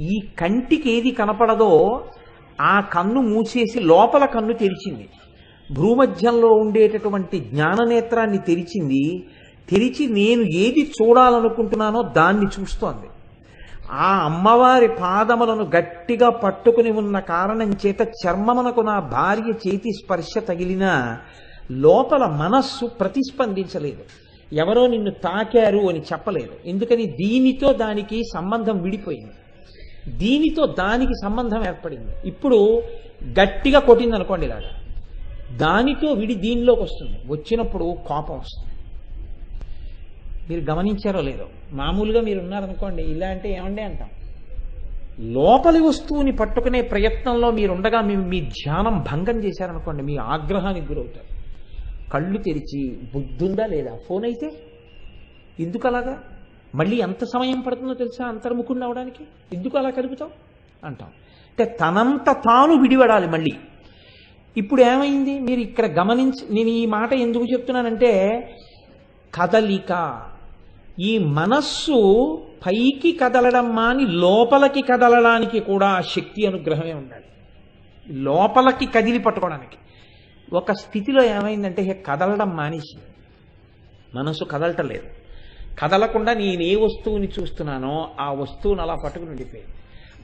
ఈ కంటికి ఏది కనపడదో ఆ కన్ను మూసేసి లోపల కన్ను తెరిచింది. భూమధ్యంలో ఉండేటటువంటి జ్ఞాననేత్రాన్ని తెరిచింది. తెరిచి నేను ఏది చూడాలనుకుంటున్నానో దాన్ని చూస్తోంది. ఆ అమ్మవారి పాదములను గట్టిగా పట్టుకుని ఉన్న కారణం చేత చర్మమునకు నా భార్య చేతి స్పర్శ తగిలినా లోపల మనస్సు ప్రతిస్పందించలేదు. ఎవరో నిన్ను తాకారు అని చెప్పలేదు. ఎందుకని దీనితో దానికి సంబంధం విడిపోయింది. దీనితో దానికి సంబంధం ఏర్పడింది. ఇప్పుడు గట్టిగా కొట్టింది అనుకోండి ఇలాగా. దానితో విడి దీనిలోకి వస్తుంది. వచ్చినప్పుడు కోపం వస్తుంది. మీరు గమనించారో లేదో. మామూలుగా మీరు ఉన్నారనుకోండి ఇలా అంటే ఏమండి అంటాం. లోపలి వస్తువుని పట్టుకునే ప్రయత్నంలో మీరుండగా మీ మీ ధ్యానం భంగం చేశారనుకోండి మీ ఆగ్రహానికి గురవుతారు. కళ్ళు తెరిచి బుద్ధుందా లేదా? ఫోన్ అయితే ఎందుకు అలాగా మళ్ళీ ఎంత సమయం పడుతుందో తెలుసా? అంతర్ముఖుడిని అవడానికి? ఎందుకు అలా కలుపుతాం అంటాం. అంటే తనంత తాను విడివడాలి మళ్ళీ. ఇప్పుడు ఏమైంది? మీరు ఇక్కడ గమనించి నేను ఈ మాట ఎందుకు చెప్తున్నానంటే కదలిక. ఈ మనస్సు పైకి కదలడం మాని లోపలికి కదలడానికి కూడా శక్తి అనుగ్రహమే ఉండాలి. లోపలికి కదిలి పట్టుకోవడానికి. ఒక స్థితిలో ఏమైందంటే కదలడం మానేసి. మనసు కదలటం లేదు. కదలకుండా నేను ఏ వస్తువుని చూస్తున్నానో ఆ వస్తువును అలా పట్టుకుని ఉండిపోయింది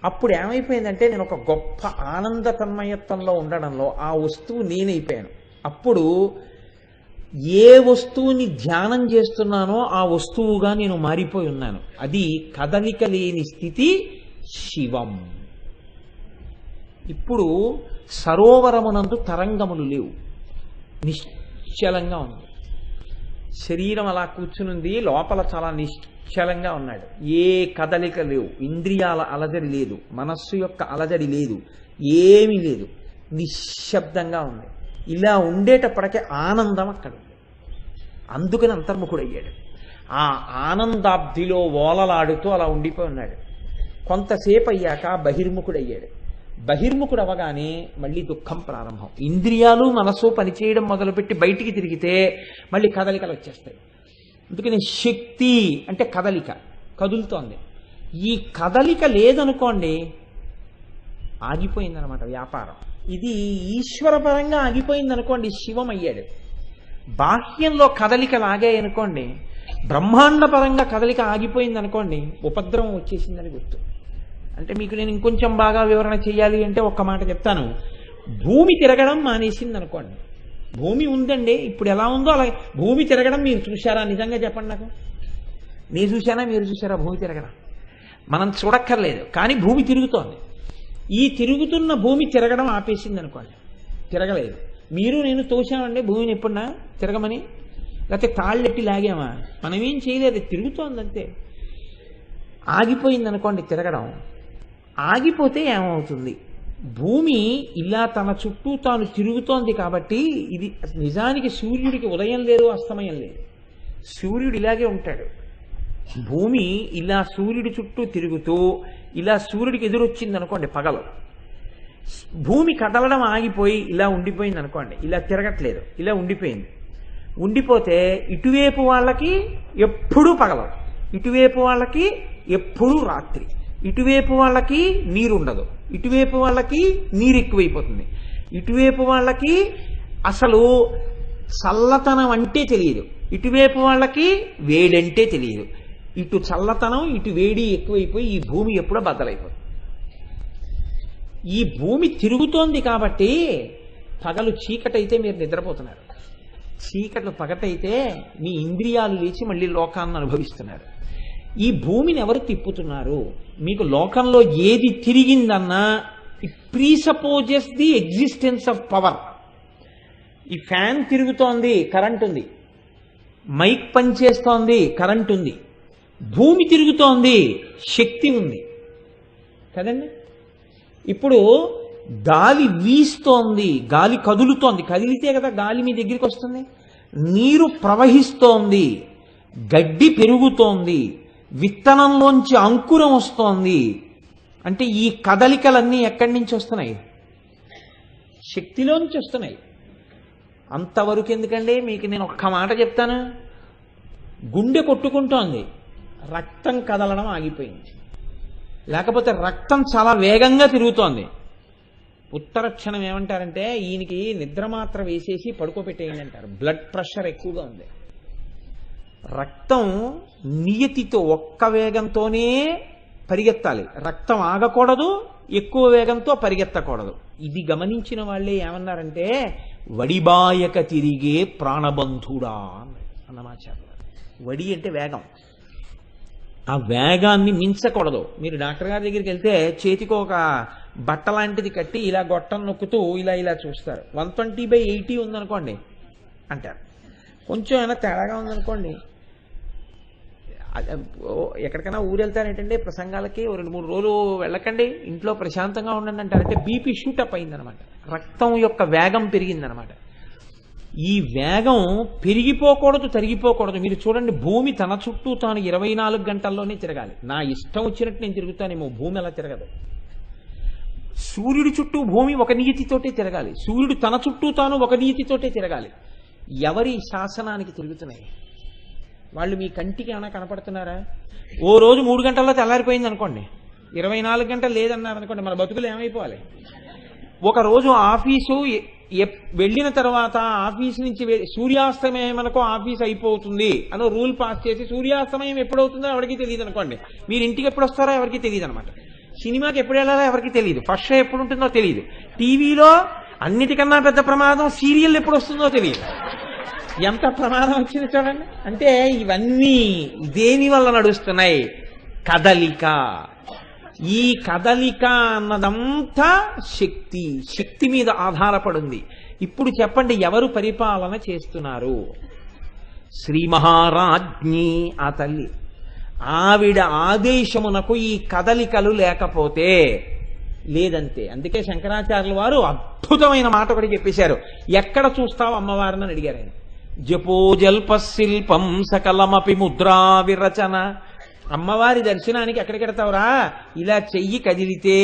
అప్పుడు ఏమైపోయిందంటే నేను ఒక గొప్ప ఆనంద తన్మయత్వంలో ఉండడంలో ఆ వస్తువు నేనైపోయాను అప్పుడు ఏ వస్తువుని ధ్యానం చేస్తున్నానో ఆ వస్తువుగా నేను మారిపోయి ఉన్నాను. అది కదలిక లేని స్థితి శివం. ఇప్పుడు సరోవరమునందు తరంగములు లేవు. నిశ్చలంగా ఉంది. శరీరం అలా కూర్చునుంది లోపల చాలా నిశ్చలంగా ఉన్నాడు. ఏ కదలిక లేవు. ఇంద్రియాల అలజడి లేదు. మనస్సు యొక్క అలజడి లేదు. ఏమీ లేదు. నిశ్శబ్దంగా ఉంది. ఇలా ఉండేటప్పటికే ఆనందం అక్కడ ఉంది. అందుకని అంతర్ముఖుడయ్యాడు. ఆ ఆనందాబ్దిలో ఓలలాడుతూ అలా ఉండిపోయి ఉన్నాడు. కొంతసేపు అయ్యాక బహిర్ముఖుడయ్యాడు. బహిర్ముఖుడు అవగానే మళ్ళీ దుఃఖం ప్రారంభం. ఇంద్రియాలు మనసు పనిచేయడం మొదలుపెట్టి బయటికి తిరిగితే మళ్ళీ కదలికలు వచ్చేస్తాయి. అందుకని శక్తి అంటే కదలిక కదులుతోంది. ఈ కదలిక లేదనుకోండి ఆగిపోయిందనమాట వ్యాపారం. ఇది ఈశ్వరపరంగా ఆగిపోయింది అనుకోండి శివం అయ్యాడు. బాహ్యంలో కదలిక లాగాయనుకోండి బ్రహ్మాండపరంగా బ్రహ్మాండ పరంగా కదలిక ఆగిపోయింది అనుకోండి ఉపద్రవం వచ్చేసిందని గుర్తు. అంటే మీకు నేను ఇంకొంచెం బాగా వివరణ చేయాలి అంటే ఒక్క మాట చెప్తాను. భూమి తిరగడం మానేసింది అనుకోండి భూమి ఉందండి ఇప్పుడు ఎలా ఉందో అలా భూమి తిరగడం మీరు చూశారా? నిజంగా చెప్పండి నాకు. నేను చూశానా? మీరు చూశారా? భూమి తిరగడం. మనం చూడక్కర్లేదు కానీ భూమి తిరుగుతోంది. ఈ తిరుగుతున్న భూమి తిరగడం ఆపేసింది అనుకోండి తిరగలేదు. మీరు నేను తోసామండి భూమిని ఎప్పుడన్నా తిరగమని? లేకపోతే తాళ్ళెట్టి లాగామా? మనమేం చేయలేదు తిరుగుతోంది అంతే. ఆగిపోయింది అనుకోండి తిరగడం. ఆగిపోతే ఏమవుతుంది? భూమి ఇలా తన చుట్టూ తాను తిరుగుతోంది కాబట్టి ఇది నిజానికి సూర్యుడికి ఉదయం లేదు అస్తమయం లేదు. సూర్యుడు ఇలాగే ఉంటాడు. భూమి ఇలా సూర్యుడి చుట్టూ తిరుగుతూ ఇలా సూర్యుడికి ఎదురొచ్చింది అనుకోండి పగలు. భూమి కదలడం ఆగిపోయి ఇలా ఉండిపోయింది అనుకోండి ఇలా తిరగట్లేదు ఇలా ఉండిపోయింది. ఉండిపోతే ఇటువైపు వాళ్ళకి ఎప్పుడూ పగలదు ఇటువైపు వాళ్ళకి ఎప్పుడూ రాత్రి. ఇటువైపు వాళ్ళకి నీరు ఉండదు. ఇటువైపు వాళ్ళకి నీరు ఎక్కువైపోతుంది. ఇటువైపు వాళ్ళకి అసలు చల్లతనం అంటే తెలియదు. ఇటువైపు వాళ్ళకి వేడంటే తెలియదు. ఇటు చల్లతనం ఇటు వేడి ఎక్కువైపోయి ఈ భూమి ఎప్పుడో బద్దలైపోతుంది. ఈ భూమి తిరుగుతోంది కాబట్టి పగలు చీకటైతే మీరు నిద్రపోతున్నారు. చీకట్లు పగటైతే మీ ఇంద్రియాలు లేచి మళ్ళీ లోకాన్ని అనుభవిస్తున్నారు. ఈ భూమిని ఎవరు తిప్పుతున్నారు? మీకు లోకంలో ఏది తిరిగిందన్నా it presupposes the existence of power ఈ ఫ్యాన్ తిరుగుతోంది కరెంట్ ఉంది. మైక్ పనిచేస్తోంది కరెంట్ ఉంది. భూమి తిరుగుతోంది శక్తి ఉంది. కదండి? ఇప్పుడు గాలి వీస్తోంది గాలి కదులుతోంది. కదిలితే కదా గాలి మీ దగ్గరికి వస్తుంది. నీరు ప్రవహిస్తోంది గడ్డి పెరుగుతోంది. విత్తనంలోంచి అంకురం వస్తోంది. అంటే ఈ కదలికలన్నీ ఎక్కడి నుంచి వస్తున్నాయి? శక్తిలోంచి వస్తున్నాయి. అంతవరకు ఎందుకండి? మీకు నేను ఒక్క మాట చెప్తాను. గుండె కొట్టుకుంటోంది. రక్తం కదలడం ఆగిపోయింది. లేకపోతే రక్తం చాలా వేగంగా తిరుగుతోంది. ఉత్తర క్షణం ఏమంటారంటే ఈయనకి నిద్ర మాత్ర వేసేసి పడుకోబెట్టేయండి అంటారు. బ్లడ్ ప్రెషర్ ఎక్కువగా ఉంది. రక్తం నియతితో ఒక్క వేగంతోనే పరిగెత్తాలి. రక్తం ఆగకూడదు ఎక్కువ వేగంతో పరిగెత్తకూడదు. ఇది గమనించిన వాళ్ళే ఏమన్నారంటే వడిబాయక తిరిగే ప్రాణబంధుడా అన్నమాచారు వడి అంటే వేగం. ఆ వేగాన్ని మించకూడదు. మీరు డాక్టర్ గారి దగ్గరికి వెళ్తే చేతికి ఒక బట్ట లాంటిది కట్టి ఇలా గొట్టం నొక్కుతూ ఇలా ఇలా చూస్తారు. వన్ ట్వంటీ బై ఎయిటీ ఉందనుకోండి అంటారు. కొంచెం ఏమైనా తేడాగా ఉందనుకోండి ఎక్కడికైనా ఊరు ప్రసంగాలకి రెండు మూడు రోజులు వెళ్ళకండి ఇంట్లో ప్రశాంతంగా ఉండండి అంటారంటే బీపీ షూటప్ అయిందనమాట. రక్తం యొక్క వేగం పెరిగిందనమాట. ఈ వేగం పెరిగిపోకూడదు తరిగిపోకూడదు. మీరు చూడండి భూమి తన చుట్టూ తాను ఇరవై నాలుగు గంటల్లోనే తిరగాలి. నా ఇష్టం వచ్చినట్టు నేను తిరుగుతానేమో భూమి అలా తిరగదు. సూర్యుడి చుట్టూ భూమి ఒక నియతితోటే తిరగాలి. సూర్యుడు తన చుట్టూ తాను ఒక నియతితోటే తిరగాలి. ఎవరి శాసనానికి తిరుగుతున్నాయి? వాళ్ళు మీ కంటికి ఏమైనా కనపడుతున్నారా? ఓ రోజు మూడు గంటల్లో తెల్లారిపోయింది అనుకోండి. ఇరవై నాలుగు గంటలు లేదన్నారు అనుకోండి మన బతుకులు ఏమైపోవాలి? ఒక రోజు ఆఫీసు వెళ్ళిన తర్వాత ఆఫీస్ నుంచి సూర్యాస్తమయం మనకు ఆఫీస్ అయిపోతుంది అని రూల్ పాస్ చేసి సూర్యాస్తమయం ఎప్పుడవుతుందో ఎవరికి తెలియదు అనుకోండి. మీరు ఇంటికి ఎప్పుడు వస్తారో ఎవరికి తెలియదు అనమాట సినిమాకి ఎప్పుడు వెళ్ళాలో ఎవరికి తెలియదు ఫస్ట్ షో ఎప్పుడు ఉంటుందో తెలియదు టీవీలో అన్నిటికన్నా పెద్ద ప్రమాదం సీరియల్ ఎప్పుడు వస్తుందో తెలియదు ఎంత ప్రమాదం వచ్చింది చూడండి. అంటే ఇవన్నీ దేని వల్ల నడుస్తున్నాయి? కదలిక. ఈ కదలిక అన్నదంతా శక్తి. శక్తి మీద ఆధారపడింది. ఇప్పుడు చెప్పండి ఎవరు పరిపాలన చేస్తున్నారు? శ్రీ మహారాజ్ఞి ఆ తల్లి ఆవిడ ఆదేశమునకు ఈ కదలికలు లేకపోతే లేదంతే. అందుకే శంకరాచార్యుల వారు అద్భుతమైన మాట ఒకటి చెప్పేశారు. ఎక్కడ చూస్తావు అమ్మవారిని అని అడిగారు ఆయన. జపోజల్పశిల్పం సకలమపి ముద్రా విరచన. అమ్మవారి దర్శనానికి ఎక్కడికెడతావురా? ఇలా చెయ్యి కదిలితే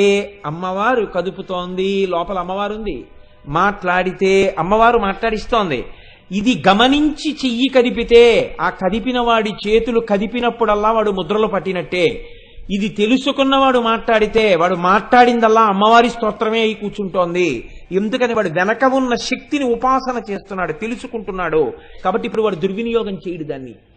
అమ్మవారు కదుపుతోంది లోపల అమ్మవారు ఉంది మాట్లాడితే అమ్మవారు మాట్లాడిస్తోంది. ఇది గమనించి చెయ్యి కదిపితే ఆ కదిపిన వాడి చేతులు కదిపినప్పుడల్లా వాడు ముద్రలు పట్టినట్టే. ఇది తెలుసుకున్నవాడు మాట్లాడితే వాడు మాట్లాడిందల్లా అమ్మవారి స్తోత్రమే అయి కూర్చుంటోంది. ఎందుకని వాడు వెనక ఉన్న శక్తిని ఉపాసన చేస్తున్నాడు తెలుసుకుంటున్నాడు. కాబట్టి ఇప్పుడు వాడు దుర్వినియోగం చేయడు దాన్ని.